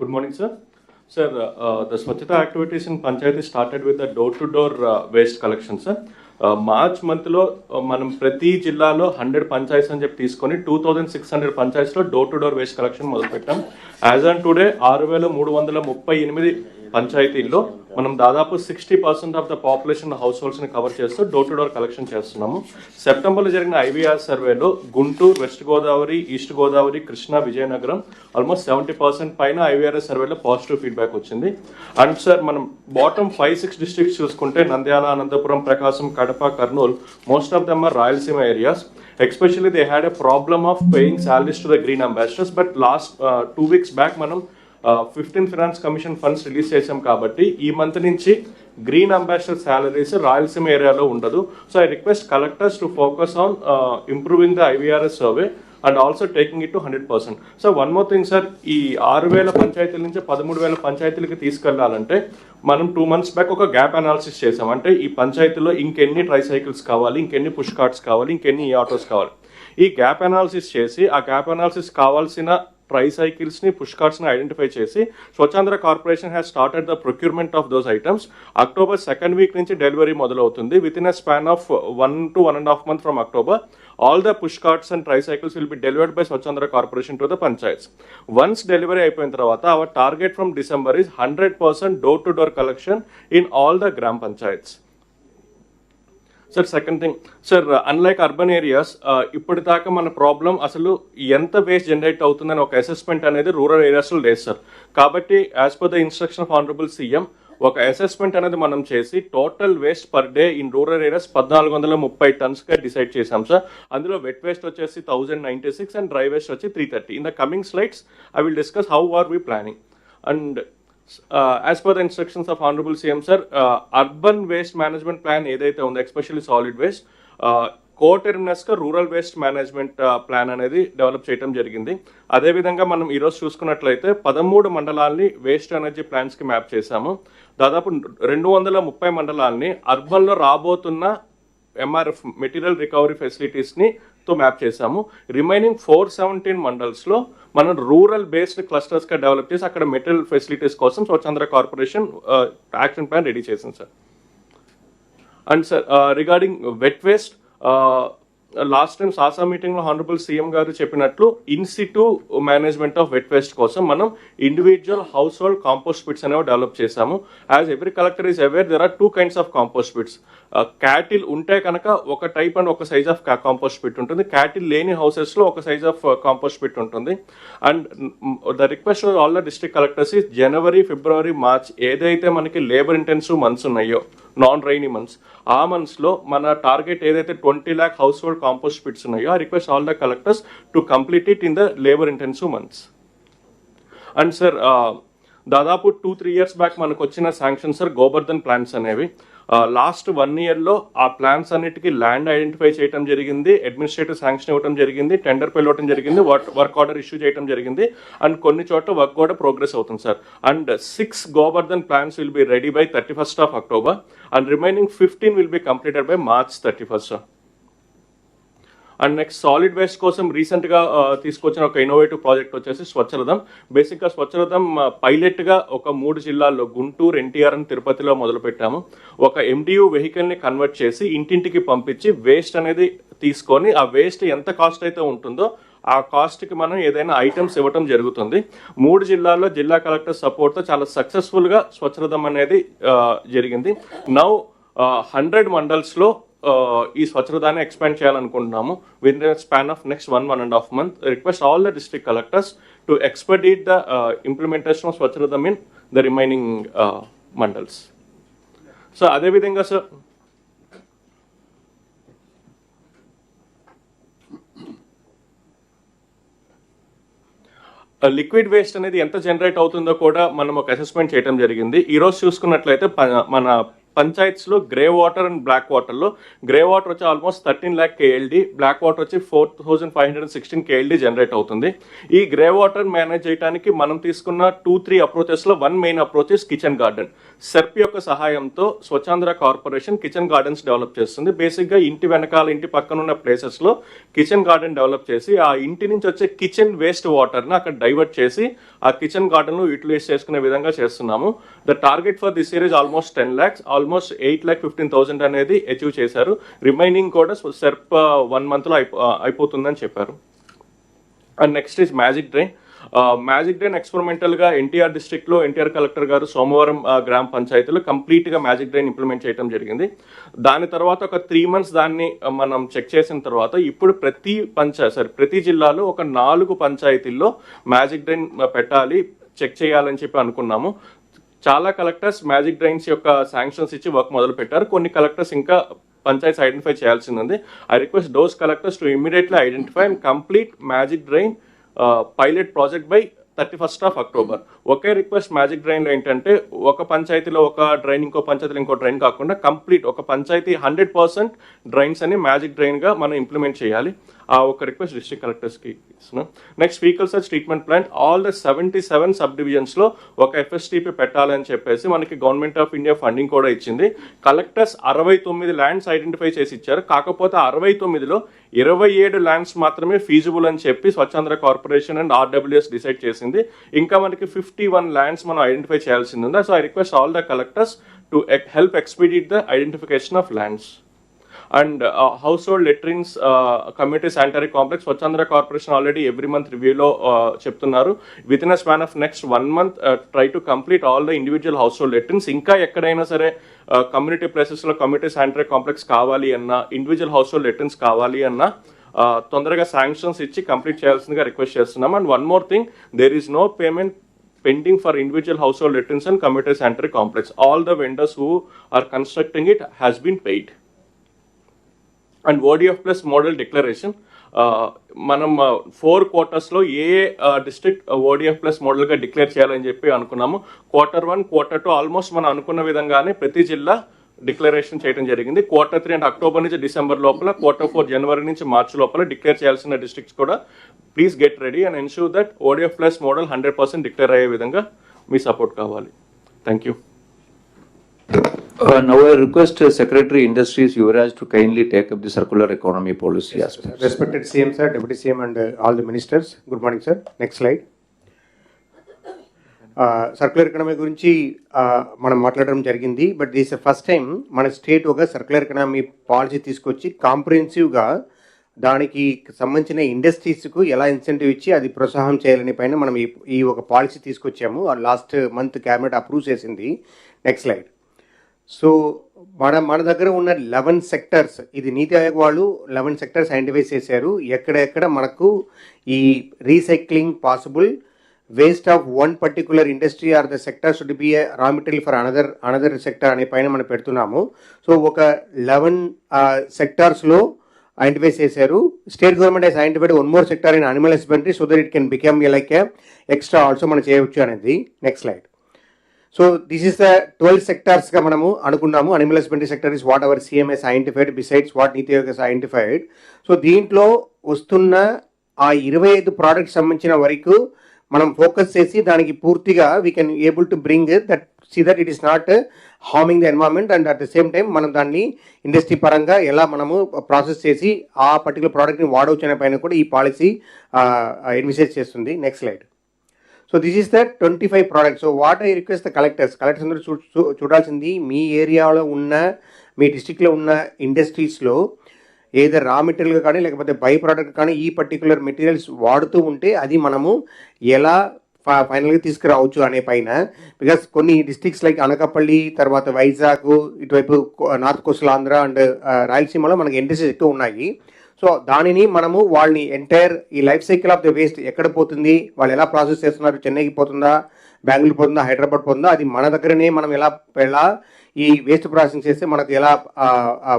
Good morning sir sir the Swachhata activities in panchayat started with the door to door waste collection sir March మంత్లో మనం ప్రతి జిల్లాలో hundred panchayats అని చెప్పి తీసుకొని two thousand six hundred పంచాయత్స్లో door to door waste collection మొదలుపెట్టాం. As on today ఆరు వేల మూడు వందల ముప్పై ఎనిమిది పంచాయతీల్లో మనం దాదాపు sixty percent of the population house హోల్డ్స్ని cover చేస్తూ డోర్ టు డోర్ కలెక్షన్ చేస్తున్నాము. సెప్టెంబర్లో జరిగిన ఐవీఆర్ సర్వేలో Guntur west Godavari east Godavari Krishna Vizianagaram almost seventy percent పైన ఐవీఆర్ఎస్ సర్వేలో పాజిటివ్ ఫీడ్బ్యాక్ వచ్చింది. అండ్ సార్ మనం బాటమ్ ఫైవ్ సిక్స్ డిస్ట్రిక్ట్స్ చూసుకుంటే Nandyal Anantapuram Prakasam Kadapa Kurnool most of them are Rayalaseema areas especially they had a problem of paying salaries to the green ambassadors but last two weeks back మనం fifteen finance commission funds release చేసాం కాబట్టి ఈ month నుంచి green ambassador salaries Rayalaseema ఏరియాలో ఉండదు. So I request collectors to focus on improving the IVRS survey and also taking it to hundred percent so one more thing sir ఈ ఆరు వేల పంచాయతీల నుంచి పదమూడు వేల పంచాయతీలకి తీసుకెళ్ళాలంటే మనం టూ మంత్స్ బ్యాక్ ఒక గ్యాప్ అనాలిసిస్ చేసాం అంటే ఈ పంచాయతీలో ఇంకెన్ని ట్రై సైకిల్స్ కావాలి ఇంకెన్ని పుష్ కార్ట్స్ కావాలి ఇంకెన్ని ఈ ఆటోస్ కావాలి. ఈ గ్యాప్ అనాలిసిస్ చేసి ఆ గ్యాప్ అనాలిసిస్ కావాల్సిన ట్రైసైకిల్స్ని ని పుష్ ఐడెంటిఫై చేసి Swachhandhra corporation has started the procurement of those items October second week నుంచి డెలివరీ మొదలవుతుంది. Within a span of one to one and half month from October all the push carts and tricycles will be delivered by Swachhandhra corporation to the panchayats once delivery అయిపోయిన తర్వాత our target from December is hundred percent door to door collection in all the gram panchayats sir second thing sir unlike urban areas ఇప్పటిదాకా మన problem అసలు ఎంత waste generate అవుతుందని ఒక assessment అనేది rural ఏరియాస్లో లేదు సార్ కాబట్టి as per the instruction of honourable CM ఒక అసెస్మెంట్ అనేది మనం చేసి total waste per day in rural areas పద్నాలుగు వందల ముప్పై టన్స్గా డిసైడ్ చేశాం సార్ అందులో వెట్ వేస్ట్ వచ్చేసి thousand ninety six and dry waste వచ్చి three thirty in the coming slides I will discuss how are we planning and as per the instructions of honourable CM sir urban waste management plan ఏదైతే ఉందో especially solid waste కో టెర్మినస్గా rural waste management plan అనేది develop చేయడం జరిగింది. అదేవిధంగా మనం ఈరోజు చూసుకున్నట్లయితే పదమూడు మండలాల్ని వేస్ట్ ఎనర్జీ ప్లాన్స్కి మ్యాప్ చేశాము. దాదాపు రెండు వందల ముప్పై మండలాల్ని అర్బన్లో రాబోతున్న ఎంఆర్ఎఫ్ మెటీరియల్ రికవరీ ఫెసిలిటీస్ని తో మ్యాప్ చేశాము. రిమైనింగ్ ఫోర్ సెవెంటీన్ మండల్స్లో మనం రూరల్ బేస్డ్ క్లస్టర్స్గా డెవలప్ చేసి అక్కడ మెటీరియల్ ఫెసిలిటీస్ కోసం Swachhandhra corporation action plan ready చేసింది sir and sir regarding wet waste last time సాసా మీటింగ్లో హానరబుల్ సీఎం గారు చెప్పినట్లు in situ management of wet waste కోసం మనం individual house hold compost pits అనేవి డెవలప్ చేశాము. As every collector is aware there are two kinds of compost pits cattle ఉంటే కనుక ఒక టైప్ అండ్ ఒక సైజ్ ఆఫ్ కాంపోస్ట్ పిట్ ఉంటుంది. Cattle లేని హౌసెస్లో ఒక సైజ్ ఆఫ్ కాంపోస్ట్ పిట్ ఉంటుంది. And the request all the district collectors ఈ జనవరి ఫిబ్రవరి మార్చ్ ఏదైతే మనకి లేబర్ ఇంటెన్సివ్ మంత్స్ ఉన్నాయో నాన్ రైనీ మంత్స్ ఆ మంత్స్లో మన టార్గెట్ ఏదైతే twenty lakh house hold compost pits ఉన్నాయో ఆ request all the collectors to complete it in the labour intensive months and sir దాదాపు టూ త్రీ ఇయర్స్ బ్యాక్ మనకు వచ్చిన శాంక్షన్ సార్ గోబర్ధన్ ప్లాన్స్ అనేవి. లాస్ట్ వన్ ఇయర్లో ఆ ప్లాన్స్ అన్నిటికీ ల్యాండ్ ఐడెంటిఫై చేయడం జరిగింది అడ్మినిస్ట్రేటివ్ శాంక్షన్ ఇవ్వడం జరిగింది టెండర్ పిలవడం జరిగింది వర్క్ ఆర్డర్ ఇష్యూ చేయడం జరిగింది. అండ్ కొన్ని చోట్ల వర్క్ కూడా ప్రోగ్రెస్ అవుతుంది sir and six Govardhan plans will be ready by thirty first of October and remaining fifteen will be completed by March thirty first and next solid waste కోసం రీసెంట్గా తీసుకొచ్చిన ఒక ఇన్నోవేటివ్ ప్రాజెక్ట్ వచ్చేసి స్వచ్ఛరథం బేసిక్గా స్వచ్ఛరథం పైలట్గా ఒక మూడు జిల్లాల్లో గుంటూరు ఎన్టీఆర్ అని తిరుపతిలో మొదలుపెట్టాము. ఒక ఎండియు వెహికల్ని కన్వర్ట్ చేసి ఇంటింటికి పంపించి వేస్ట్ అనేది తీసుకొని ఆ వేస్ట్ ఎంత కాస్ట్ అయితే ఉంటుందో ఆ కాస్ట్కి మనం ఏదైనా ఐటమ్స్ ఇవ్వటం జరుగుతుంది. మూడు జిల్లాల్లో జిల్లా కలెక్టర్ సపోర్ట్తో చాలా సక్సెస్ఫుల్గా స్వచ్ఛరథం అనేది జరిగింది. నౌ హండ్రెడ్ మండల్స్లో ఈ స్వచ్ఛతాన్ని ఎక్స్పాండ్ చేయాలనుకుంటున్నాము. Within the span of next one one and half month request all the district collectors to expedite the implementation of Swachhatam in the remaining mandals so అదేవిధంగా సార్ లిక్విడ్ వేస్ట్ అనేది ఎంత generate అవుతుందో కూడా మనం ఒక assessment చేయడం జరిగింది. ఈరోజు చూసుకున్నట్లయితే మన పంచాయత్స్లో గ్రే వాటర్ అండ్ బ్లాక్ వాటర్లో. గ్రే వాటర్ వచ్చి almost thirteen lakh KLD. Black water వచ్చి four thousand five hundred sixteen KLD generate అవుతుంది. ఈ గ్రే వాటర్ మేనేజ్ చేయడానికి మనం తీసుకున్న two three అప్రోచెస్లో one main approach is kitchen garden. SERP యొక్క సహాయంతో Swachhandhra corporation kitchen gardens develop చేస్తుంది. బేసిక్గా ఇంటి వెనకాల ఇంటి పక్కన ఉన్న ప్లేసెస్లో కిచెన్ గార్డెన్ డెవలప్ చేసి ఆ ఇంటి నుంచి వచ్చే కిచెన్ వేస్ట్ వాటర్ని అక్కడ డైవర్ట్ చేసి ఆ కిచెన్ గార్డెన్ను యూటిలైజ్ చేసుకునే విధంగా చేస్తున్నాము. The target for this year is almost ten lakhs almost eight lakh fifteen thousand అనేది అచీవ్ చేశారు. రిమైనింగ్ కూడా సెర్ప్ వన్ మంత్లో అయిపో అయిపోతుందని చెప్పారు. And next is magic drain. Magic drain ఎక్స్పెరిమెంటల్గా NTR డిస్ట్రిక్ట్లో ఎన్టీఆర్ కలెక్టర్ గారు సోమవారం గ్రామ పంచాయతీలో కంప్లీట్గా మ్యాజిక్ డ్రైన్ ఇంప్లిమెంట్ చేయడం జరిగింది. దాని తర్వాత ఒక త్రీ మంత్స్ దాన్ని మనం చెక్ చేసిన తర్వాత ఇప్పుడు ప్రతి పంచాయత్ సారీ ప్రతి జిల్లాలో ఒక నాలుగు పంచాయతీల్లో మ్యాజిక్ డ్రైన్ పెట్టాలి చెక్ చేయాలని చెప్పి అనుకున్నాము. చాలా కలెక్టర్స్ మ్యాజిక్ డ్రైన్స్ యొక్క శాంక్షన్స్ ఇచ్చి వర్క్ మొదలు పెట్టారు. కొన్ని కలెక్టర్స్ ఇంకా పంచాయత్స్ ఐడెంటిఫై చేయాల్సింది ఉంది. I request those collectors to immediately identify and complete magic drain pilot project by thirty first of October okay request magic డ్రైన్లో ఏంటంటే ఒక పంచాయతీలో ఒక డ్రైన్ ఇంకో పంచాయతీలో ఇంకో డ్రైన్ కాకుండా కంప్లీట్ ఒక పంచాయతీ హండ్రెడ్ పర్సెంట్ డ్రైన్స్ అని మ్యాజిక్ డ్రైన్గా మనం ఇంప్లిమెంట్ చేయాలి. ఆ ఒక రిక్వెస్ట్ డిస్ట్రిక్ట్ కలెక్టర్స్కి ఇస్తున్నాం. Next faecal sludge treatment plant all the seventy seven sub డివిజన్స్లో ఒక ఎఫ్ఎస్టీపీ పెట్టాలని చెప్పేసి మనకి గవర్నమెంట్ ఆఫ్ ఇండియా ఫండింగ్ కూడా ఇచ్చింది. కలెక్టర్స్ అరవై తొమ్మిది ల్యాండ్స్ ఐడెంటిఫై చేసి ఇచ్చారు. కాకపోతే అరవై తొమ్మిదిలో ఇరవై ఏడు ల్యాండ్స్ మాత్రమే ఫీజిబుల్ అని చెప్పి Swachhandhra corporation and RWS decide చేసింది. ఇంకా మనకి ఫిఫ్టీ ఫిఫ్టీ వన్ ల్యాండ్స్ మనం ఐడెంటిఫై చేయాల్సింది ఉంది? So I request all the collectors to help expedite the identification of lands and house hold latrines community sanitary complex Swachhandhra corporation already every month రివ్యూలో చెప్తున్నారు. Within a span of next one month try to complete all the individual house hold latrines ఇంకా ఎక్కడైనా సరే community ప్లేసెస్లో community sanitary complex కావాలి అన్న individual house hold latrines కావాలి అన్న తొందరగా శాంక్షన్స్ ఇచ్చి కంప్లీట్ చేయాల్సిందిగా రిక్వెస్ట్ చేస్తున్నాం. And one more thing there is no payment pending for individual household returns and community sanitary complex. All the vendors who are constructing it has been paid. And ODF plus model declaration మనం four క్వార్టర్స్లో ఏ district ODF plus మోడల్గా declare చేయాలని చెప్పి అనుకున్నాము quarter one quarter two almost మనం అనుకున్న విధంగానే ప్రతి జిల్లా డిక్లరేషన్ చేయడం జరిగింది క్వార్టర్ త్రీ అంటే అక్టోబర్ నుంచి డిసెంబర్ లోపల క్వార్టర్ ఫోర్ జనవరి నుంచి మార్చి లోపల డిక్లేర్ చేయాల్సిన డిస్ట్రిక్ట్స్ కూడా please get ready and ensure that ODF plus model hundred percent declare అయ్యే విధంగా మీ సపోర్ట్ కావాలి thank you Uh, Now I request uh, Secretary Industries Yuvraj to kindly take up the circular economy policy aspect. Respected CM sir, Deputy CM and uh, all the ministers, good morning sir. Next slide. Circular economy గురించి మనం మాట్లాడడం జరిగింది. But this first time మన state ఒక circular economy policy తీసుకొచ్చి కాంప్రిహెన్సివ్గా దానికి సంబంధించిన ఇండస్ట్రీస్కు ఎలా ఇన్సెంటివ్ ఇచ్చి అది ప్రోత్సాహం చేయాలని పైన మనం ఈ ఈ ఒక పాలసీ తీసుకొచ్చాము. లాస్ట్ మంత్ క్యాబినెట్ అప్రూవ్ చేసింది. నెక్స్ట్ స్లైడ్ సో మన మన దగ్గర ఉన్న లెవెన్ సెక్టర్స్ ఇది నీతి ఆయోగ్ వాళ్ళు లెవెన్ సెక్టర్స్ ఐడెంటిఫై చేశారు. ఎక్కడెక్కడ మనకు ఈ recycling possible waste of one particular industry or the sector should be raw material for another another sector అనే పైన మనం పెడుతున్నాము. సో ఒక లెవెన్ సెక్టార్స్లో ఐడెంటిఫై చేశారు. State government has identified one more sector in animal husbandry so that it can become like extra also మనం చేయవచ్చు అనేది. Next slide so this is the twelve సెక్టార్స్గా మనము అనుకున్నాము. Animal husbandry sector is what our CMs identified besides what NITI Aayog identified so దీంట్లో వస్తున్న ఆ ఇరవై ఐదు ప్రోడక్ట్స్ సంబంధించిన వరకు మనం ఫోకస్ చేసి దానికి పూర్తిగా we can able to bring that see that it is not harming the environment and at the same time మనం దాన్ని ఇండస్ట్రీ పరంగా ఎలా మనము ప్రాసెస్ చేసి ఆ పర్టికులర్ ప్రోడక్ట్ని వాడవచ్చు అనే పైన కూడా ఈ పాలసీ ఎన్విసేజ్ చేస్తుంది. Next slide so this is the twenty five products so what I request the collectors collectors అందరూ చూ చూ- చూడాల్సింది మీ ఏరియాలో ఉన్న మీ డిస్టిక్లో ఉన్న ఇండస్ట్రీస్లో ఏదో రా మెటీరియల్ కానీ లేకపోతే బై ప్రోడక్ట్ కానీ ఈ పర్టికులర్ మెటీరియల్స్ వాడుతూ ఉంటే అది మనము ఎలా ఫైనల్గా తీసుకురావచ్చు అనే పైన. బికాస్ కొన్ని డిస్ట్రిక్ట్స్ లైక్ అనకాపల్లి తర్వాత వైజాగ్ ఇటువైపు నార్త్ కోస్టల్ ఆంధ్ర అండ్ రాయలసీమలో మనకి ఇండస్ట్రీస్ ఎక్కువ ఉన్నాయి. సో దానిని మనము వాళ్ళని ఎంటైర్ ఈ life cycle of the waste ఎక్కడ పోతుంది వాళ్ళు ఎలా ప్రాసెస్ చేస్తున్నారు చెన్నైకి పోతుందా బెంగళూరు పోతుందా హైదరాబాద్ పోతుందా అది మన దగ్గరనే మనం ఎలా ఎలా ఈ వేస్ట్ ప్రాసెసింగ్ చేస్తే మనకు ఎలా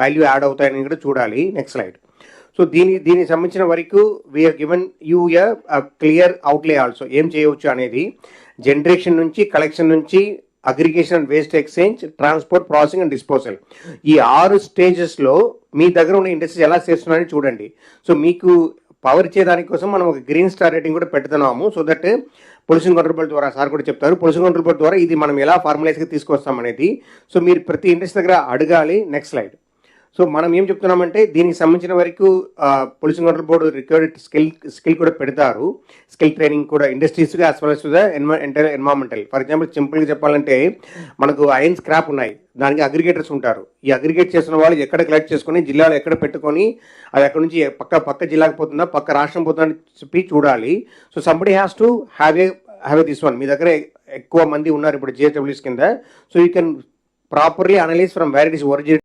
వాల్యూ యాడ్ అవుతాయని కూడా చూడాలి. నెక్స్ట్ స్లైడ్ సో దీని దీనికి సంబంధించిన వరకు we are given you clear outlay also ఏం చేయవచ్చు అనేది? జనరేషన్ నుంచి కలెక్షన్ నుంచి aggregation and waste exchange transport processing and disposal ఈ ఆరు స్టేజెస్లో మీ దగ్గర ఉన్న ఇండస్ట్రీస్ ఎలా చేస్తున్నారని చూడండి. సో మీకు పవర్ ఇచ్చేదాని కోసం మనం ఒక గ్రీన్ స్టార్ రేటింగ్ కూడా పెడుతున్నాము. So that pollution control board ద్వారా సార్ కూడా చెప్తారు. పొల్యూషన్ కంట్రోల్ బోర్డ్ ద్వారా ఇది మనం ఎలా ఫార్ములైజ్గా తీసుకొస్తాం అనేది. సో మీరు ప్రతి ఇండస్ట్రీ దగ్గర అడగాలి. నెక్స్ట్ స్లైడ్ సో మనం ఏం చెప్తున్నామంటే దీనికి సంబంధించిన వరకు pollution control board required skill skill కూడా పెడతారు. స్కిల్ ట్రైనింగ్ కూడా ఇండస్ట్రీస్గా as well as the entire environmental for example సింపుల్గా చెప్పాలంటే మనకు ఐరన్ స్క్రాప్ ఉన్నాయి. దానికి అగ్రిగేటర్స్ ఉంటారు. ఈ అగ్రిగేట్ చేసిన వాళ్ళు ఎక్కడ కలెక్ట్ చేసుకొని జిల్లాలో ఎక్కడ పెట్టుకొని అది అక్కడ నుంచి పక్క పక్క జిల్లాకు పోతుందా పక్క రాష్ట్రం పోతుందని చెప్పి చూడాలి. So somebody has to have a have a this one మీ దగ్గర ఎక్కువ మంది ఉన్నారు ఇప్పుడు జిఎస్డబ్ల్యూస్ కింద. So you can properly analyse from where it is origin